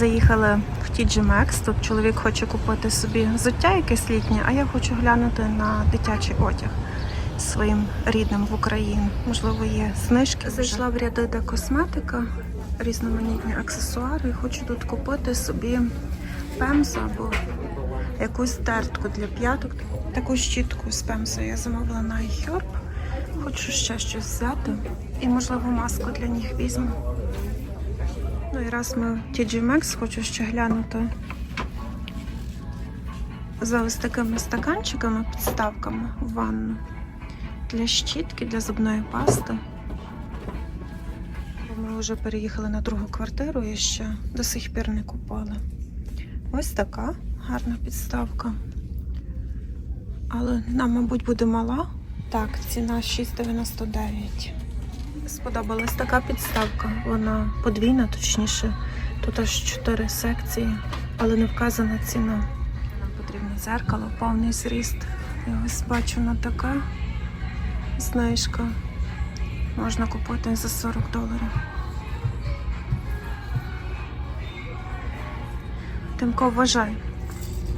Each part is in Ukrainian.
Заїхали в TG Maxx. Тут чоловік хоче купити собі взуття якесь літнє, а я хочу глянути на дитячий одяг своїм рідним в Україні. Можливо, є знижки. Зайшла в ряди де косметика, різноманітні аксесуари. Хочу тут купити собі пемзу або якусь тертку для п'яток. Таку щітку з пемзою я замовила на iHerb. Хочу ще щось взяти. І, можливо, маску для ніг візьму. Ну і раз ми в TG Maxx, хочу ще глянути за ось такими стаканчиками, підставками в ванну для щітки, для зубної пасти. Ми вже переїхали на другу квартиру і ще до сих пір не купали. Ось така гарна підставка. Але нам, мабуть, буде мала. Так, ціна 6,99. Сподобалась така підставка. Вона подвійна, точніше. Тут аж 4 секції, але не вказана ціна. Нам потрібне зеркало, повний зріст. І ось бачу на така знижка. Можна купити за 40 доларів. Тимко, вважай.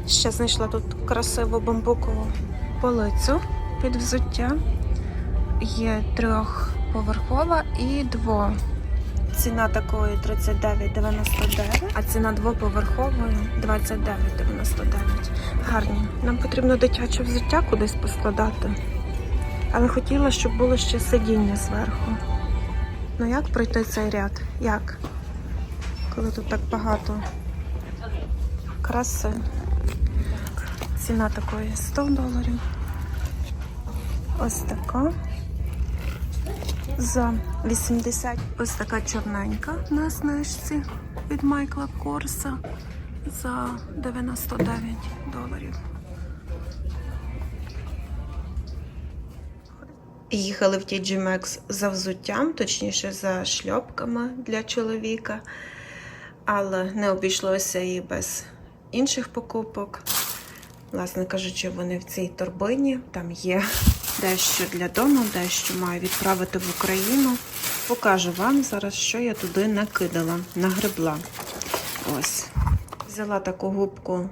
Ще знайшла тут красиву бамбукову полицю під взуття. Є трьохповерхова і дво. Ціна такої 39,99, а ціна двоповерхової 29,99. Гарні. Нам потрібно дитяче взуття кудись поскладати. Але хотіла, щоб було ще сидіння зверху. Ну як пройти цей ряд? Як? Коли тут так багато краси. Ціна такої 100 доларів. Ось така. За 80. Ось така чорненька на знижці від Майкла Корса за 99 доларів. Їхали в TG Maxx за взуттям, точніше за шльопками для чоловіка, але не обійшлося і без інших покупок. Власне кажучи, вони в цій торбині. Там є дещо для дому, дещо маю відправити в Україну. Покажу вам зараз, що я туди накидала, нагребла. Ось. Взяла таку губку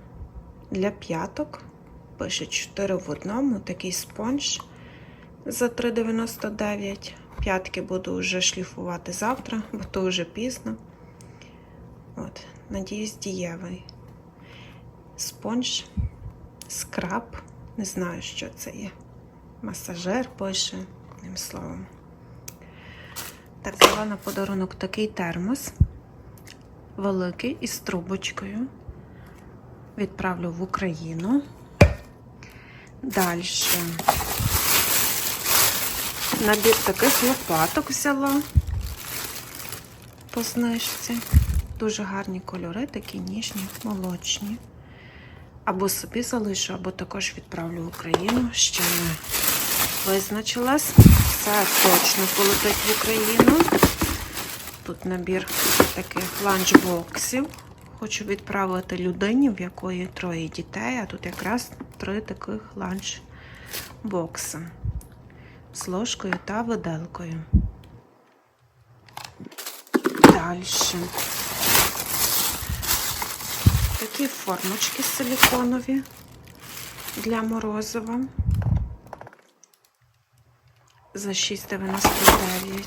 для п'яток. Пише 4 в одному, такий спонж за 3,99. П'ятки буду вже шліфувати завтра, бо то вже пізно. От, надіюсь, дієвий. Спонж, скраб, не знаю, що це є. Масажер пише, одним словом. Так, взяла на подарунок такий термос. Великий із трубочкою. Відправлю в Україну. Далі. Набір таких лопаток взяла по знижці. Дуже гарні кольори, такі ніжні, молочні. Або собі залишу, або також відправлю в Україну. Ще не визначилась. Це точно полетить в Україну. Тут набір таких ланчбоксів. Хочу відправити людині, в якої троє дітей, а тут якраз три таких ланчбокси з ложкою та виделкою. Далі. Такі формочки силіконові для морозива за 6,99.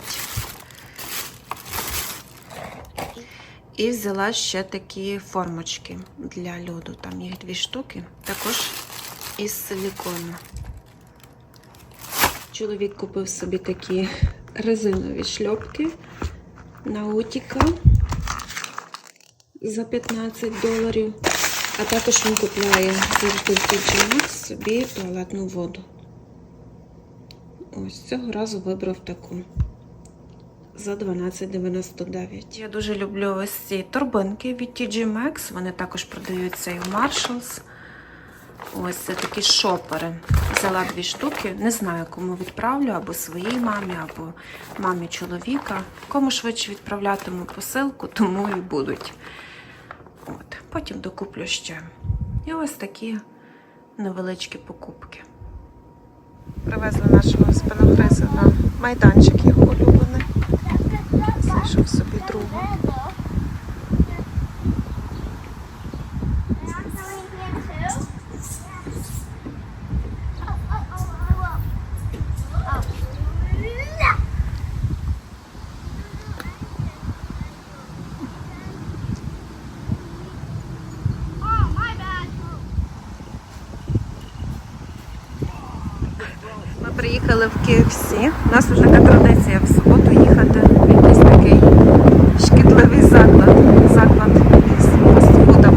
І взяла ще такі формочки для льоду. Там їх дві штуки, також із силікону. Чоловік купив собі такі резинові шльопки Наутіка за 15 доларів. А також він купляє завжди в собі туалетну воду. Ось цього разу вибрав таку за 12,99. Я дуже люблю ось ці торбинки від TG Maxx. Вони також продаються і в Marshalls. Ось це такі шопери. Взяла дві штуки. Не знаю, кому відправлю, або своїй мамі, або мамі чоловіка. Кому швидше відправлятиму посилку, тому і будуть. От. Потім докуплю ще. І ось такі невеличкі покупки. Привезли нашого спиногриза на майданчик його улюблений. Знайшов собі другу. Приїхали в KFC. У нас вже така традиція в суботу їхати в якийсь такий шкідливий заклад. Заклад із фастфудом.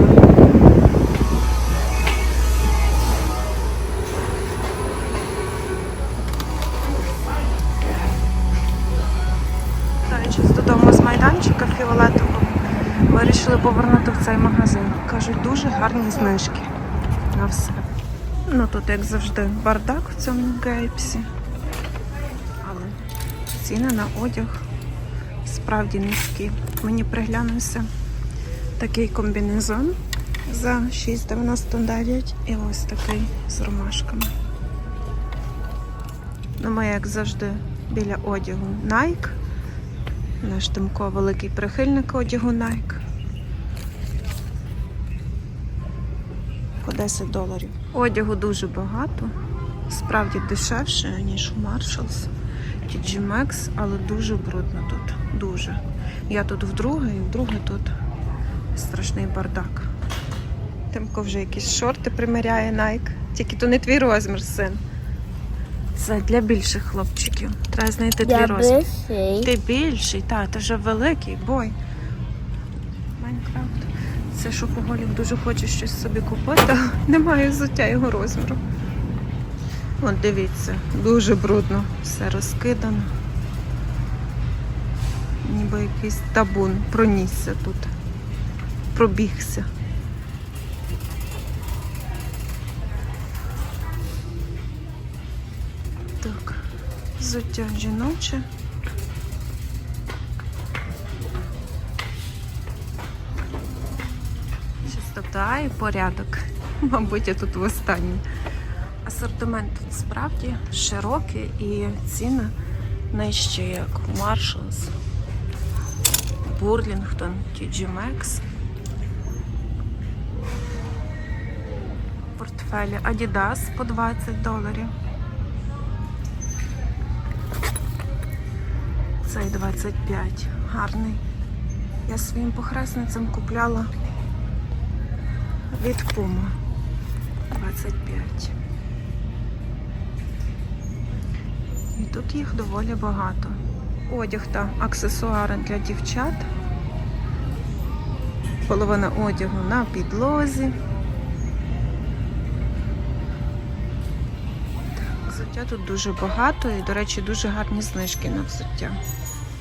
Вертаючись додому з майданчика фіолетового, вирішили повернути в цей магазин. Кажуть, дуже гарні знижки на все. Ну тут, як завжди, бардак в цьому гейпсі. Але ціни на одяг справді низькі. Мені приглянувся такий комбінезон за 6,99 і ось такий з ромашками. Ну, ми, як завжди, біля одягу Nike. Наш Тимко великий прихильник одягу Nike. По 10 доларів. Одягу дуже багато. Справді дешевше, ніж у Marshalls. TG Maxx, але дуже брудно тут. Дуже. Я тут вдруге і вдруге тут страшний бардак. Тимко вже якісь шорти приміряє Nike. Тільки то не твій розмір, син. Це для більших хлопчиків. Треба знайти твій розмір. Ти більший, так, ти вже великий, бой. Це шопоголік дуже хоче щось собі купити, а немає взуття його розміру. От дивіться, дуже брудно, все розкидано. Ніби якийсь табун пронісся тут. Пробігся. Так, взуття жіноче. Чистота і порядок. Мабуть, я тут в останній. Асортимент тут справді широкий і ціни нижчі, як Marshalls, Burlington, TG Maxx. Портфелі Adidas по 20 доларів. Цей 25. Гарний. Я своїм похресницям купляла від Puma 25. І тут їх доволі багато. Одяг та аксесуари для дівчат. Половина одягу на підлозі. Взуття тут дуже багато і, до речі, дуже гарні знижки на взуття.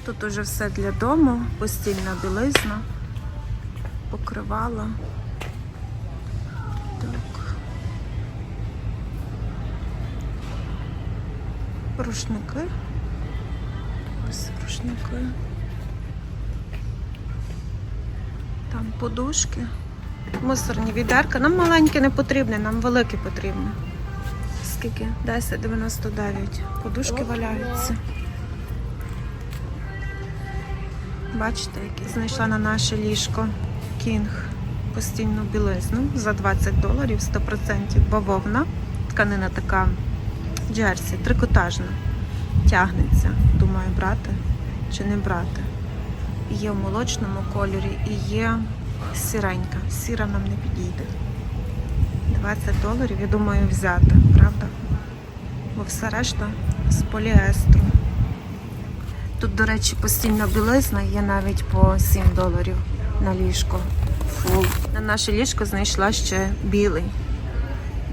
Тут уже все для дому, постільна білизна, покривала. Рушники. Ось рушники. Там подушки. Мусорні відерка. Нам маленькі не потрібні, нам великі потрібні. Скільки? 10,99. Подушки валяються. Бачите, які знайшла на наше ліжко кінг постільну білизну за 20 доларів 100% бавовна. Тканина така джерсі, трикотажна. Тягнеться. Думаю, брати чи не брати. Є в молочному кольорі і є сіренька. Сіра нам не підійде. 20 доларів, я думаю, взяти, правда? Бо все решта з поліестру. Тут, до речі, постільна білизна є навіть по 7 доларів на ліжко. Фул. На наше ліжко знайшла ще білий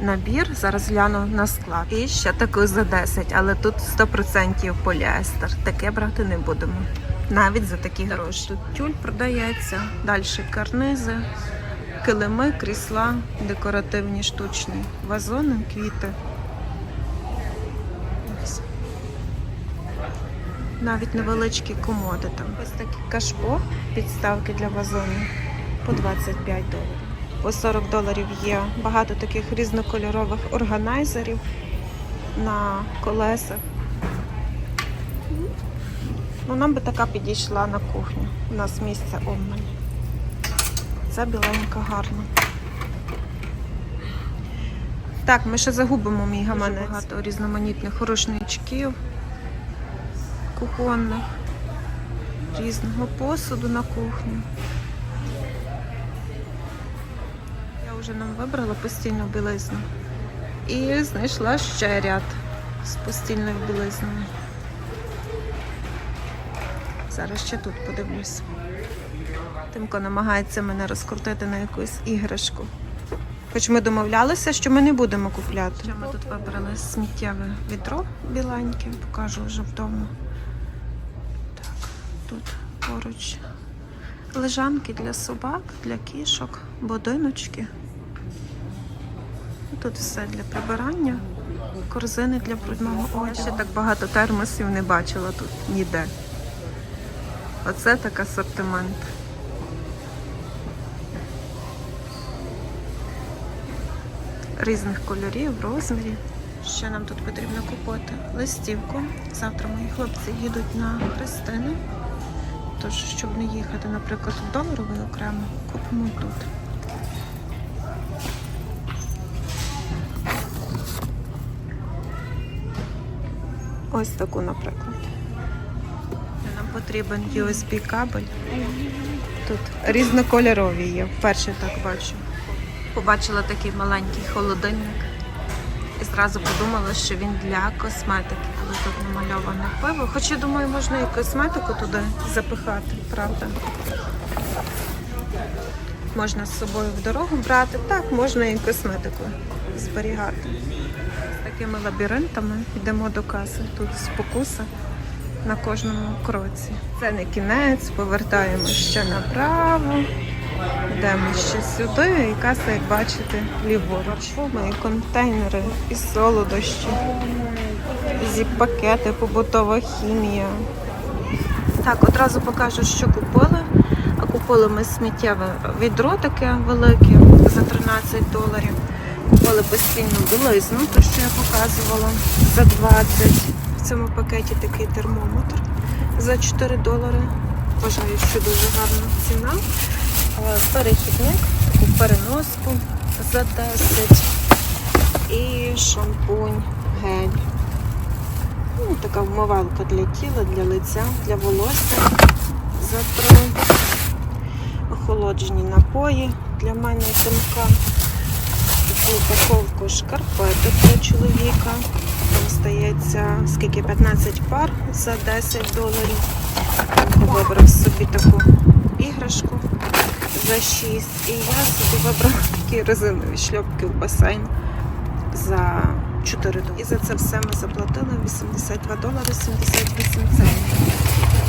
набір. Зараз гляну на склад. І ще таку за 10, але тут 100% поліестер. Таке брати не будемо. Навіть за такі гроші. Тут тюль продається. Далі карнизи, килими, крісла, декоративні штучні, вазони, квіти. Навіть невеличкі комоди там. Ось такі кашпо, підставки для вазонів по 25 доларів. По 40 доларів є багато таких різнокольорових органайзерів на колесах. Ну, нам би така підійшла на кухню. У нас місце обмаль. Це біленька гарна. Так, ми ще загубимо мій гаманець. Багато різноманітних рушничків, кухонних, різного посуду на кухню. Вже нам вибрала постільну білизну. І знайшла ще ряд з постільною білизною. Зараз ще тут подивлюсь. Тимко намагається мене розкрутити на якусь іграшку. Хоч ми домовлялися, що ми не будемо купляти. Ми тут вибрали сміттєве відро біленьке, покажу вже вдома. Так, тут поруч лежанки для собак, для кішок, будиночки. Тут все для прибирання, корзини для брудного одягу. Я ще так багато термосів не бачила тут ніде. Оце так асортимент. Різних кольорів, розмірів. Ще нам тут потрібно купити листівку. Завтра мої хлопці їдуть на Христини. Тож, щоб не їхати, наприклад, в доларовий окремо, купимо тут. Ось таку, наприклад. Нам потрібен USB кабель. Тут різнокольорові є. Вперше так бачу. Побачила такий маленький холодильник і зразу подумала, що він для косметики, але тут намальоване пиво. Хоча, думаю, можна і косметику туди запихати, правда? Можна з собою в дорогу брати, так, можна і косметику зберігати. Такими лабіринтами йдемо до каси. Тут спокуса на кожному кроці. Це не кінець, повертаємо ще направо. Йдемо ще сюди, і каса, як бачите, ліворуч. Мої контейнери і солодощі, зіп-пакети, побутова хімія. Так, одразу покажу, що купили. А купили ми сміттєве відро таке велике за 13 доларів. Купили постільну білизну, те, що я показувала, за 20. В цьому пакеті такий термометр за 4 долари. Вважаю, що дуже гарна ціна. Е, Перехідник, таку переноску за 10. І шампунь, гель. Ну, така вмивалка для тіла, для лиця, для волосся за 3. Охолоджені напої для мене і тимка. Таку упаковку шкарпеток для чоловіка. Там стається скільки 15 пар за 10 доларів. Вибрав собі таку іграшку за 6. І я собі вибрала такі резинові шльопки в басейн за 4 долари. І за це все ми заплатили 82 долари 78 центів.